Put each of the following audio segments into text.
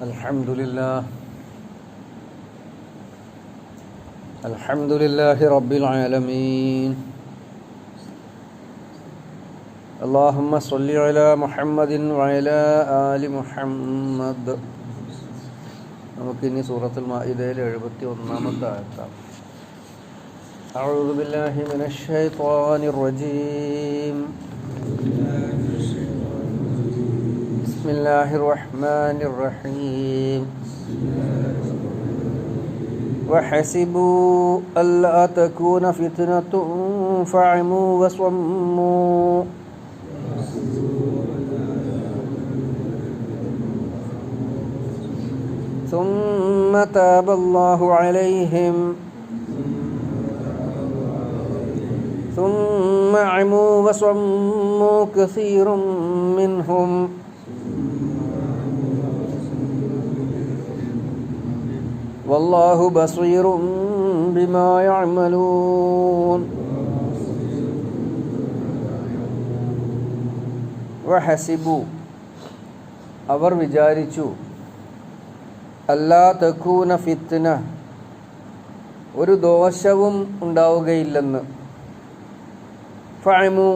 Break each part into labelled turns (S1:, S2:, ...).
S1: الحمد لله الحمد لله رب العالمين اللهم صل على محمد وعلى آل محمد നമുക്കിനി സൂറത്തുൽ മാഇദയിൽ എഴുപത്തി ഒന്നാമത്തെ ആയത്താണ് أعوذ بالله من الشيطان الرجيم بسم الله الرحمن الرحيم. وحسبوا ألا تكون فتنة فعموا وصموا. ثم تاب الله عليهم. ثم عموا وصموا كثير منهم. والله بصير بما يعملون വഹസിബു അവർ വിചാരിച്ചു അല്ലാ തക്കൂന ഫിത്ന ഒരു ദോഷവും ഉണ്ടാവുകയില്ലെന്ന് ഫഅമു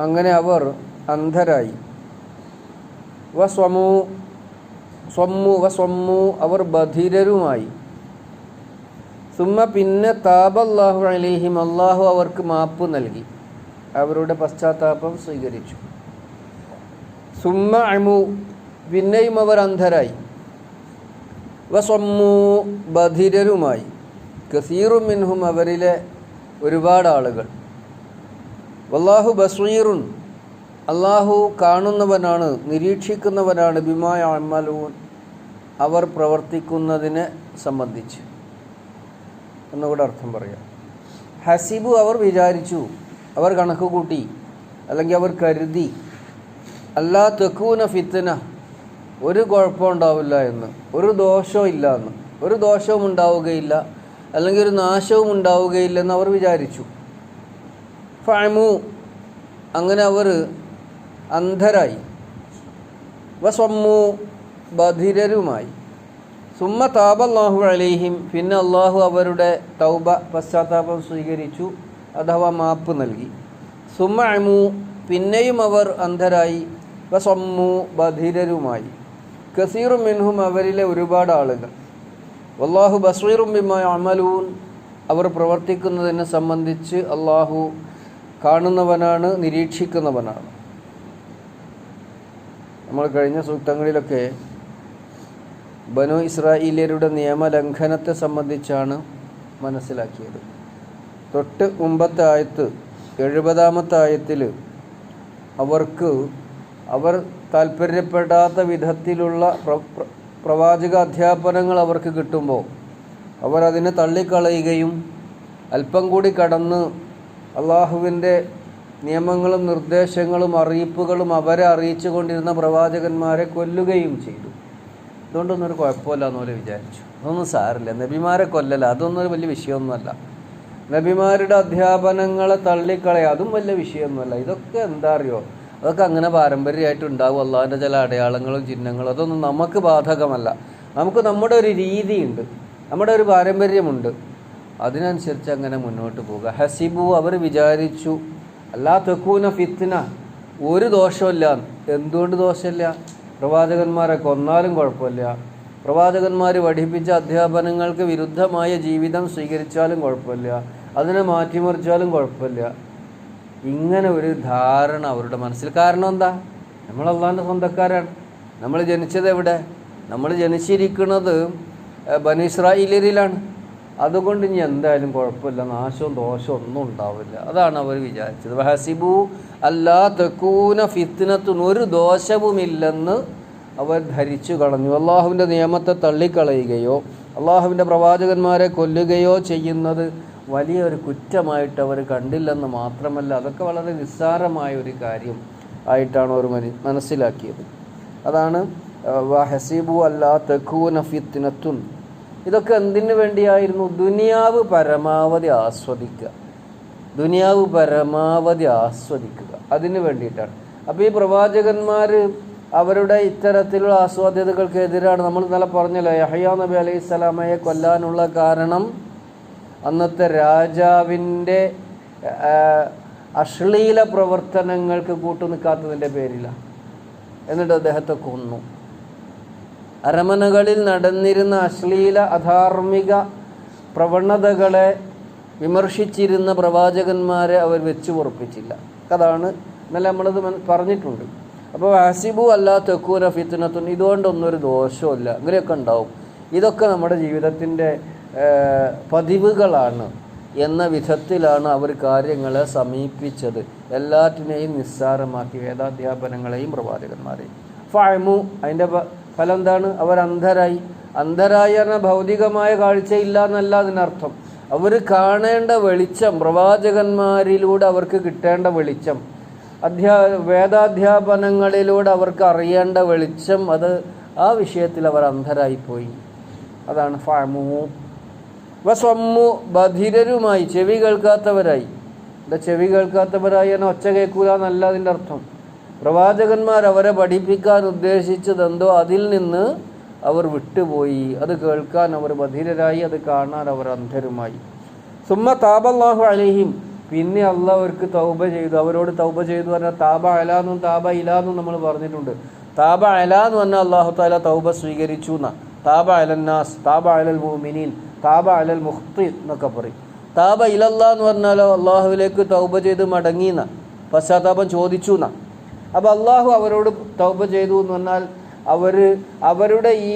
S1: അങ്ങനെ അവർ അന്ധരായി വസ്വമു സ്വമ്മു വസ്വമ്മു അവർ ബധിരരുമായി. സുമ്മ പിന്നെ താബല്ലാഹു അലൈഹിം അള്ളാഹു അവർക്ക് മാപ്പ് നൽകി. അവരുടെ പശ്ചാത്താപം സ്വീകരിച്ചു. സുമ്മ അമു പിന്നെയും അവർ അന്ധരായി. വസ്വമ്മു ബധിരരുമായി. കസീറും മിൻഹും അവരിലെ ഒരുപാട് ആളുകൾ. വല്ലാഹു ബസീറുൻ അള്ളാഹു കാണുന്നവനാണ് നിരീക്ഷിക്കുന്നവനാണ് ബിമായ അമലൂൻ അവർ പ്രവർത്തിക്കുന്നതിനെ സംബന്ധിച്ച്. എന്നുകൂടെ അർത്ഥം പറയാം. ഹസീബു അവർ വിചാരിച്ചു അവർ കണക്ക് കൂട്ടി അല്ലെങ്കിൽ അവർ കരുതി അല്ലാ തെക്കൂന ഫിത്തന ഒരു കുഴപ്പമുണ്ടാവില്ല എന്ന് ഒരു ദോഷവും ഇല്ല എന്ന് ഒരു ദോഷവും ഉണ്ടാവുകയില്ല അല്ലെങ്കിൽ ഒരു നാശവും ഉണ്ടാവുകയില്ലെന്ന് അവർ വിചാരിച്ചു. ഫാമു അങ്ങനെ അവർ അന്ധരായി. വസ്വമ്മു ബധിരരുമായി. സുമ്മ താബല്ലാഹു അലൈഹിം. പിന്നെ അള്ളാഹു അവരുടെ തൗബ പശ്ചാത്താപം സ്വീകരിച്ചു. അഥവാ മാപ്പ് നൽകി. സുമ്മ അമു പിന്നെയും അവർ അന്ധരായി. വസ്വമ്മു ബധിരരുമായി. കസീറും മിൻഹും അവരിലെ ഒരുപാട് ആളുകൾ. അള്ളാഹു ബസീറും ബിമായ അമലൂൻ അവർ പ്രവർത്തിക്കുന്നതിനെ സംബന്ധിച്ച് അള്ളാഹു കാണുന്നവനാണ് നിരീക്ഷിക്കുന്നവനാണ്. നമ്മൾ കഴിഞ്ഞ സൂക്തങ്ങളിലൊക്കെ ബനു ഇസ്രായേലിയരുടെ നിയമലംഘനത്തെ സംബന്ധിച്ചാണ് മനസ്സിലാക്കിയത്. തൊട്ട് മുമ്പത്തെ ആയത്ത് എഴുപതാമത്തെ ആയത്തിൽ അവർക്ക് അവർ താല്പര്യപ്പെടാത്ത വിധത്തിലുള്ള പ്രവാചക അധ്യാപനങ്ങൾ അവർക്ക് കിട്ടുമ്പോൾ അവർ അതിനെ തള്ളിക്കളയുകയും അല്പം കൂടി കടന്ന് അള്ളാഹുവിന്റെ നിയമങ്ങളും നിർദ്ദേശങ്ങളും അറിയിപ്പുകളും അവരെ അറിയിച്ചു കൊണ്ടിരുന്ന പ്രവാചകന്മാരെ കൊല്ലുകയും ചെയ്തു. ഇതുകൊണ്ടൊന്നും ഒരു കുഴപ്പമില്ല എന്ന് പോലെ വിചാരിച്ചു. അതൊന്നും സാരില്ല നബിമാരെ കൊല്ലല അതൊന്നും ഒരു വലിയ വിഷയമൊന്നുമല്ല. നബിമാരുടെ അധ്യാപനങ്ങളെ തള്ളിക്കളയുക അതും വലിയ വിഷയമൊന്നുമല്ല. ഇതൊക്കെ എന്താ അറിയോ? അതൊക്കെ അങ്ങനെ പാരമ്പര്യമായിട്ട് ഉണ്ടാവും. അള്ളാഹിന്റെ ചില അടയാളങ്ങളും ചിഹ്നങ്ങളും അതൊന്നും നമുക്ക് ബാധകമല്ല. നമുക്ക് നമ്മുടെ ഒരു രീതിയുണ്ട്. നമ്മുടെ ഒരു പാരമ്പര്യമുണ്ട്. അതിനനുസരിച്ച് അങ്ങനെ മുന്നോട്ട് പോവുക. ഹസിബു അവർ വിചാരിച്ചു അല്ലാ തെക്കൂന ഫിത്തിന ഒരു ദോഷമില്ല എന്തുകൊണ്ട് ദോഷമില്ല? പ്രവാചകന്മാരെ കൊന്നാലും കുഴപ്പമില്ല. പ്രവാചകന്മാർ പഠിപ്പിച്ച അധ്യാപനങ്ങൾക്ക് വിരുദ്ധമായ ജീവിതം സ്വീകരിച്ചാലും കുഴപ്പമില്ല. അതിനെ മാറ്റിമറിച്ചാലും കുഴപ്പമില്ല. ഇങ്ങനെ ഒരു ധാരണ അവരുടെ മനസ്സിൽ. കാരണം എന്താ? നമ്മൾ അള്ളാന്റെ സ്വന്തക്കാരാണ്. നമ്മൾ ജനിച്ചത് എവിടെ? നമ്മൾ ജനിച്ചിരിക്കുന്നത് ബനീസ്രായിലരിലാണ് അതുകൊണ്ട് ഇനി എന്തായാലും കുഴപ്പമില്ല. നാശവും ദോഷവും ഒന്നും ഉണ്ടാവില്ല. അതാണ് അവർ വിചാരിച്ചത്. ഹസിബു അല്ലാ തെക്കൂന ഫിത്തിനത്തും ഒരു ദോഷവുമില്ലെന്ന് അവർ ധരിച്ചു കളഞ്ഞു. അള്ളാഹുവിന്റെ നിയമത്തെ തള്ളിക്കളയുകയോ അള്ളാഹുവിന്റെ പ്രവാചകന്മാരെ കൊല്ലുകയോ ചെയ്യുന്നത് വലിയൊരു കുറ്റമായിട്ട് അവർ കണ്ടില്ലെന്ന് മാത്രമല്ല അതൊക്കെ വളരെ നിസ്സാരമായ ഒരു കാര്യം ആയിട്ടാണ് അവർ മനസ്സിലാക്കിയത്. അതാണ് ഹസീബു അല്ലാ തെക്കൂന ഫിത്തിനത്തുൻ ഇതൊക്കെ എന്തിനു വേണ്ടിയായിരുന്നു? ദുനിയാവ് പരമാവധി ആസ്വദിക്കുക. ദുനിയാവ് പരമാവധി ആസ്വദിക്കുക. അതിനു വേണ്ടിയിട്ടാണ്. അപ്പോൾ ഈ പ്രവാചകന്മാർ അവരുടെ ഇത്തരത്തിലുള്ള ആസ്വാദ്യതകൾക്ക് എതിരാണ്. നമ്മൾ ഇന്നലെ പറഞ്ഞല്ലോ യഹയ്യ നബി അലൈഹി സ്വലാമയെ കൊല്ലാനുള്ള കാരണം അന്നത്തെ രാജാവിന്റെ അശ്ലീല പ്രവർത്തനങ്ങൾക്ക് കൂട്ടുനിൽക്കാത്തതിന്റെ പേരിലാണ്. എന്നിട്ട് അദ്ദേഹത്തെ കൊന്നു. അരമനകളിൽ നടന്നിരുന്ന അശ്ലീല അധാർമിക പ്രവണതകളെ വിമർശിച്ചിരുന്ന പ്രവാചകന്മാരെ അവർ വെച്ചു ഉറപ്പിച്ചില്ല അതാണ് ഇന്നലെ നമ്മളത് പറഞ്ഞിട്ടുണ്ട്. അപ്പോൾ ഹസിബു അല്ലാ തെക്കൂന ഫിത്തിനത്തുൻ ഇതുകൊണ്ടൊന്നും ഒരു ദോഷമില്ല അങ്ങനെയൊക്കെ ഉണ്ടാവും. ഇതൊക്കെ നമ്മുടെ ജീവിതത്തിന്റെ പതിവുകളാണ് എന്ന വിധത്തിലാണ് അവർ കാര്യങ്ങളെ സമീപിച്ചത്. എല്ലാറ്റിനെയും നിസ്സാരമാക്കി വേദാധ്യാപനങ്ങളെയും പ്രവാചകന്മാരെയും. ഫായമു അതിന്റെ ഫലം എന്താണ് അവർ അന്ധരായി അന്ധരായി ഭൗതികമായ കാഴ്ചയില്ല എന്നല്ല അതിനർത്ഥം. അവർ കാണേണ്ട വെളിച്ചം പ്രവാചകന്മാരിലൂടെ അവർക്ക് കിട്ടേണ്ട വെളിച്ചം അധ്യാ വേദാധ്യാപനങ്ങളിലൂടെ അവർക്ക് അറിയേണ്ട വെളിച്ചം അത് ആ വിഷയത്തിൽ അവർ അന്ധരായിപ്പോയി അതാണ് ഫാമു. വസ്വമ്മു ബധിരരുമായി ചെവി കേൾക്കാത്തവരായി. എന്താ ചെവി കേൾക്കാത്തവരായി എന്ന ഒച്ച കേൾക്കൂല എന്നല്ല അതിന്റെ അർത്ഥം. പ്രവാചകന്മാർ അവരെ പഠിപ്പിക്കാൻ ഉദ്ദേശിച്ചതെന്തോ അതിൽ നിന്ന് അവർ വിട്ടുപോയി. അത് കേൾക്കാൻ അവർ ബധിരരായി അത് കാണാൻ അവർ അന്ധരുമായി. സുമ്മ താബല്ലാഹു അലഹിം. പിന്നെ അല്ല അവർക്ക് തൗബ ചെയ്തു. അവരോട് തൗബ ചെയ്തു പറഞ്ഞാൽ താബ അലാന്നും താബ ഇലാന്നും നമ്മൾ പറഞ്ഞിട്ടുണ്ട്. താബ അലാന്ന് പറഞ്ഞാൽ അള്ളാഹു താല തൗബ സ്വീകരിച്ചു എന്നാ. താബ അലന്നാസ് താബ അലൽ മോമിനീൻ താബ അലൽ മുഹ്തി എന്നൊക്കെ പറയും. താബ ഇലല്ലാന്ന് പറഞ്ഞാലോ അള്ളാഹുവിലേക്ക് തൗബ ചെയ്ത് മടങ്ങിയെന്ന പശ്ചാത്താപം ചോദിച്ചു എന്നാ. അപ്പോൾ അള്ളാഹു അവരോട് തൗബ ചെയ്തു എന്ന് പറഞ്ഞാൽ അവർ അവരുടെ ഈ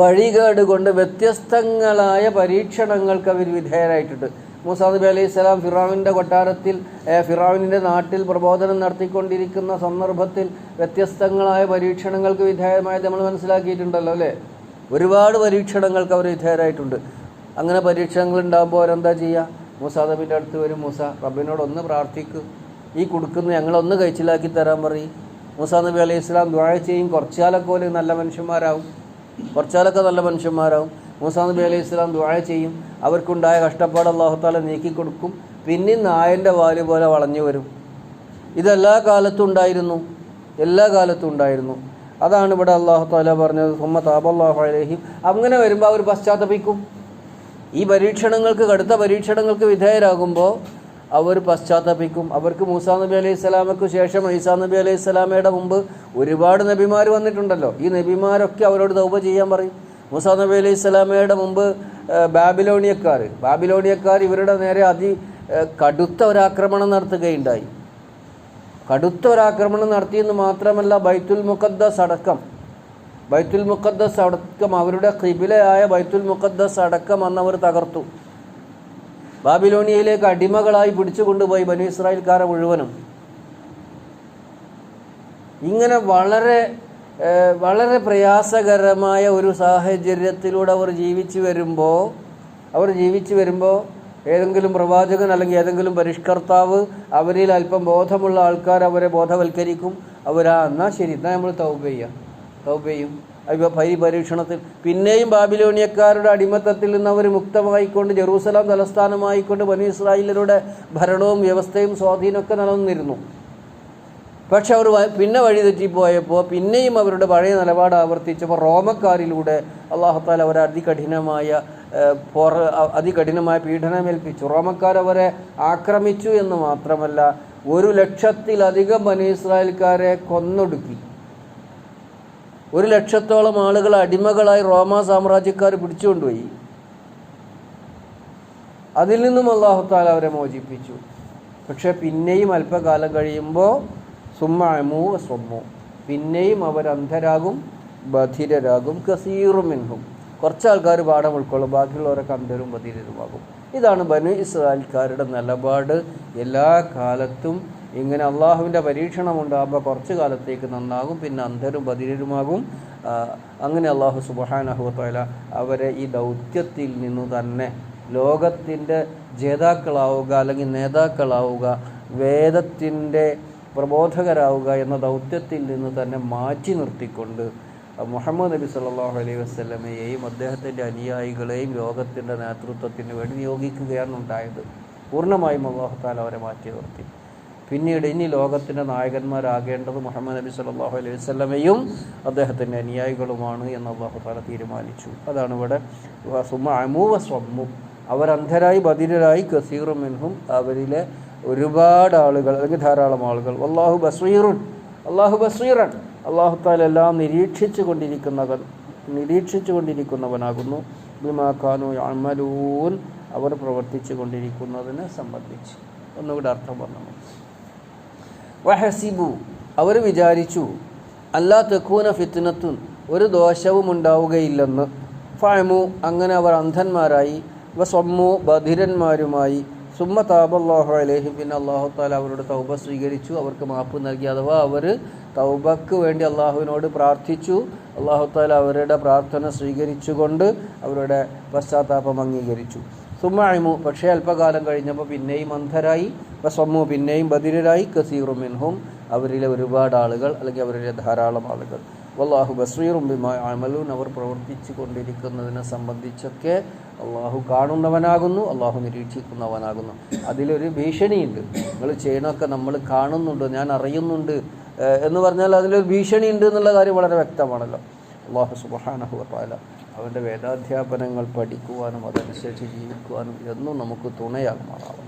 S1: വഴികേട് കൊണ്ട് വ്യത്യസ്തങ്ങളായ പരീക്ഷണങ്ങൾക്ക് അവർ വിധേയരായിട്ടുണ്ട്. മൂസാ നബി അലൈഹി സ്വലാം ഫിറാവിന്റെ കൊട്ടാരത്തിൽ ഫിറാവിന്റെ നാട്ടിൽ പ്രബോധനം നടത്തിക്കൊണ്ടിരിക്കുന്ന സന്ദർഭത്തിൽ വ്യത്യസ്തങ്ങളായ പരീക്ഷണങ്ങൾക്ക് വിധേയമായത് നമ്മൾ മനസ്സിലാക്കിയിട്ടുണ്ടല്ലോ അല്ലേ? ഒരുപാട് പരീക്ഷണങ്ങൾക്ക് അവർ വിധേയരായിട്ടുണ്ട്. അങ്ങനെ പരീക്ഷണങ്ങൾ ഉണ്ടാകുമ്പോൾ അവരെന്താ ചെയ്യുക? മൂസാ നബിന്റെ അടുത്ത് വരും മൂസ റബ്ബിനോട് ഒന്ന് പ്രാർത്ഥിക്കും. ഈ കൊടുക്കുന്ന ഞങ്ങളൊന്ന് കഴിച്ചിലാക്കി തരാൻ പറയും. മൂസാ നബി അലൈഹി ഇസ്ലാം ദ്വാഴ ചെയ്യും. കുറച്ചാലൊക്കെ പോലെ നല്ല മനുഷ്യന്മാരാവും. കുറച്ചാലൊക്കെ നല്ല മനുഷ്യന്മാരാവും. മൂസാ നബി അലൈഹി ഇസ്ലാം ദ്വാഴ ചെയ്യും. അവർക്കുണ്ടായ കഷ്ടപ്പാട് അള്ളാഹുത്താല നീക്കിക്കൊടുക്കും പിന്നെ നായന്റെ വാൽ പോലെ വളഞ്ഞു വരും. ഇതെല്ലാ കാലത്തും ഉണ്ടായിരുന്നു. എല്ലാ കാലത്തും ഉണ്ടായിരുന്നു. അതാണ് ഇവിടെ അള്ളാഹു താല പറഞ്ഞത് സുമ്മ താബല്ലാഹു അലഹിം. അങ്ങനെ വരുമ്പോൾ അവർ പശ്ചാത്തപിക്കും. ഈ പരീക്ഷണങ്ങൾക്ക് കടുത്ത പരീക്ഷണങ്ങൾക്ക് വിധേയരാകുമ്പോൾ അവർ പശ്ചാത്തപിക്കും. അവർക്ക് മൂസാ നബി അലൈഹി സ്വലാമയ്ക്ക് ശേഷം ഈസാ നബി അലൈഹി സ്വലാമയുടെ മുമ്പ് ഒരുപാട് നബിമാർ വന്നിട്ടുണ്ടല്ലോ. ഈ നബിമാരൊക്കെ അവരോട് തൗബ ചെയ്യാൻ പറയും. മൂസാ നബി അലൈഹി സ്വലാമയുടെ മുമ്പ് ബാബിലോണിയക്കാർ ബാബിലോണിയക്കാർ ഇവരുടെ നേരെ അതി കടുത്ത ഒരാക്രമണം നടത്തുകയുണ്ടായി. കടുത്ത ഒരാക്രമണം നടത്തിയെന്ന് മാത്രമല്ല ബൈത്തുൽ മുഖദ്ദസ് അടക്കം. ബൈത്തുൽ മുഖദ്ദസ് അടക്കം അവരുടെ കിബിലയായ ബൈത്തുൽ മുഖദ്ദസ് അടക്കം അന്ന് അവർ തകർത്തു. ബാബിലോണിയയിലേക്ക് അടിമകളായി പിടിച്ചുകൊണ്ടുപോയി ബനു ഇസ്രായേൽക്കാരെ മുഴുവനും. ഇങ്ങനെ വളരെ വളരെ പ്രയാസകരമായ ഒരു സാഹചര്യത്തിലൂടെ അവർ ജീവിച്ചു വരുമ്പോൾ അവർ ജീവിച്ചു വരുമ്പോൾ ഏതെങ്കിലും പ്രവാചകൻ അല്ലെങ്കിൽ ഏതെങ്കിലും പരിഷ്കർത്താവ് അവരിൽ അല്പം ബോധമുള്ള ആൾക്കാർ അവരെ ബോധവൽക്കരിക്കും. അവരാ എന്നാൽ ശരി എന്നാൽ നമ്മൾ തൗബ ചെയ്യാം. തൗബ അവ അപ്പോൾ പരീക്ഷണത്തിൽ. പിന്നെയും ബാബിലോണിയക്കാരുടെ അടിമത്തത്തിൽ നിന്ന് അവർ മുക്തമായിക്കൊണ്ട് ജെറൂസലാം തലസ്ഥാനമായിക്കൊണ്ട് ബനു ഇസ്രായേലരുടെ ഭരണവും വ്യവസ്ഥയും സ്വാധീനമൊക്കെ നടന്നിരുന്നു പക്ഷെ അവർ പിന്നെ വഴി തെറ്റിപ്പോയപ്പോൾ പിന്നെയും അവരുടെ പഴയ നിലപാട് ആവർത്തിച്ചപ്പോൾ റോമക്കാരിലൂടെ അള്ളാഹുത്താൽ അവരെ അതികഠിനമായ പോർ അതികഠിനമായ പീഡനമേൽപ്പിച്ചു. റോമക്കാരവരെ ആക്രമിച്ചു എന്ന് മാത്രമല്ല ഒരു ലക്ഷത്തിലധികം ബനു ഇസ്രായേൽക്കാരെ കൊന്നൊടുക്കി. ഒരു ലക്ഷത്തോളം ആളുകൾ അടിമകളായി റോമ സാമ്രാജ്യക്കാർ പിടിച്ചുകൊണ്ടുപോയി. അതിൽ നിന്നും അള്ളാഹുത്താല അവരെ മോചിപ്പിച്ചു. പക്ഷെ പിന്നെയും അല്പകാലം കഴിയുമ്പോൾ സുമ്മൂ സ്വമ്മു പിന്നെയും അവർ അന്ധരാകും ബധിരരാകും കസീറുമിൻഹും കുറച്ച് ആൾക്കാർ പാഠം ഉൾക്കൊള്ളും ബാക്കിയുള്ളവരൊക്കെ അന്ധരും ബധിരരുമാകും. ഇതാണ് ബനു ഇസ്രായേൽക്കാരുടെ നിലപാട്. എല്ലാ കാലത്തും ഇങ്ങനെ അള്ളാഹുവിന്റെ പരീക്ഷണം ഉണ്ടാകുമ്പോൾ കുറച്ച് കാലത്തേക്ക് നന്നാകും പിന്നെ അന്ധരും ബദിരരുമാകും അങ്ങനെ അള്ളാഹു സുബഹാനഹുത്തോല അവരെ ഈ ദൗത്യത്തിൽ നിന്നു തന്നെ ലോകത്തിന്റെ ജേതാക്കളാവുക അല്ലെങ്കിൽ നേതാക്കളാവുക വേദത്തിന്റെ പ്രബോധകരാവുക എന്ന ദൗത്യത്തിൽ നിന്ന് തന്നെ മാറ്റി നിർത്തിക്കൊണ്ട് മുഹമ്മദ് നബി സല്ലാഹു അലൈഹി വസ്ലമയെയും അദ്ദേഹത്തിന്റെ അനുയായികളെയും ലോകത്തിന്റെ നേതൃത്വത്തിന് വേണ്ടി നിയോഗിക്കുകയാണ് ഉണ്ടായത്. പൂർണമായും അള്ളാഹു താല അവരെ മാറ്റി നിർത്തി. പിന്നീട് ഇനി ലോകത്തിന്റെ നായകന്മാരാകേണ്ടത് മുഹമ്മദ് നബി സല്ലല്ലാഹു അലൈഹി വസ്ലമയും അദ്ദേഹത്തിന്റെ അനുയായികളുമാണ് എന്ന് അള്ളാഹു താല തീരുമാനിച്ചു. അതാണ് ഇവിടെ സുമ അവരന്ധരായി ബദിരരായി കസീറും മിൻഹും അവരിലെ ഒരുപാട് ആളുകൾ അല്ലെങ്കിൽ ധാരാളം ആളുകൾ. അള്ളാഹു ബസീറുൻ. അള്ളാഹു ബസീറൻ. അള്ളാഹു താല എല്ലാം നിരീക്ഷിച്ചു കൊണ്ടിരിക്കുന്നവൻ നിരീക്ഷിച്ചു കൊണ്ടിരിക്കുന്നവനാകുന്നു. ബിമാക്കാനു അമലൂൻ അവർ പ്രവർത്തിച്ചു കൊണ്ടിരിക്കുന്നതിനെ സംബന്ധിച്ച്. ഒന്നുകൂടെ അർത്ഥം പറഞ്ഞു വഹസിബു. അവർ വിചാരിച്ചു അല്ലാ തെക്കൂന ഫിത്തിനത്തുൻ ഒരു ദോഷവും ഉണ്ടാവുകയില്ലെന്ന്. ഫാമു അങ്ങനെ അവർ അന്ധന്മാരായി. വ സ്വമു ബധിരന്മാരുമായി. സുമ്മ താബല്ലാഹു അലഹി പിന്നെ അള്ളാഹു താല അവരുടെ തൗബ സ്വീകരിച്ചു. അവർക്ക് മാപ്പ് നൽകി. അഥവാ അവർ തൗബക്ക് വേണ്ടി അള്ളാഹുവിനോട് പ്രാർത്ഥിച്ചു അള്ളാഹു താല അവരുടെ പ്രാർത്ഥന സ്വീകരിച്ചുകൊണ്ട് അവരുടെ പശ്ചാത്താപം അംഗീകരിച്ചു. സുമായ്മു പക്ഷേ അല്പകാലം കഴിഞ്ഞപ്പോൾ പിന്നെയും അന്ധരായി. സ്വമു പിന്നെയും ബദിരരായി. കസീറുമിൻഹും അവരിലെ ഒരുപാട് ആളുകൾ അല്ലെങ്കിൽ അവരിലെ ധാരാളം ആളുകൾ. വല്ലാഹു ബസീറും ബിമാ അമലൂൻ. അവർ പ്രവർത്തിച്ചു കൊണ്ടിരിക്കുന്നതിനെ സംബന്ധിച്ചൊക്കെ അള്ളാഹു കാണുന്നവനാകുന്നു. അള്ളാഹു നിരീക്ഷിക്കുന്നവനാകുന്നു. അതിലൊരു ഭീഷണിയുണ്ട്. നിങ്ങൾ ചെയ്യണമൊക്കെ നമ്മൾ കാണുന്നുണ്ട്. ഞാൻ അറിയുന്നുണ്ട്. എന്ന് പറഞ്ഞാൽ അതിലൊരു ഭീഷണിയുണ്ട് എന്നുള്ള കാര്യം വളരെ വ്യക്തമാണല്ലോ. അള്ളാഹു സുബാനഹു വത്താല അവൻ്റെ വേദാധ്യാപനങ്ങൾ പഠിക്കുവാനും അതനുസരിച്ച് ജീവിക്കുവാനും എന്നും നമുക്ക് തുണയാകുമാറാവണം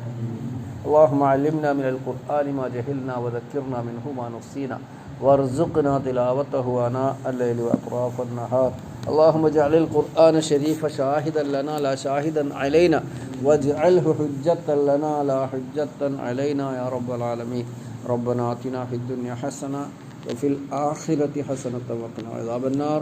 S1: اللهم علمنا من القرآن ما جهلنا وذكرنا منه ما نسينا وارزقنا تلاوته آناء الليل وأطراف النهار اللهم اجعل القرآن الشريف شاهدا لنا لا شاهدا علينا واجعله حجة لنا لا حجة علينا يا رب العالمين ربنا آتنا في الدنيا حسنة وفي الآخرة حسنة وقنا عذاب النار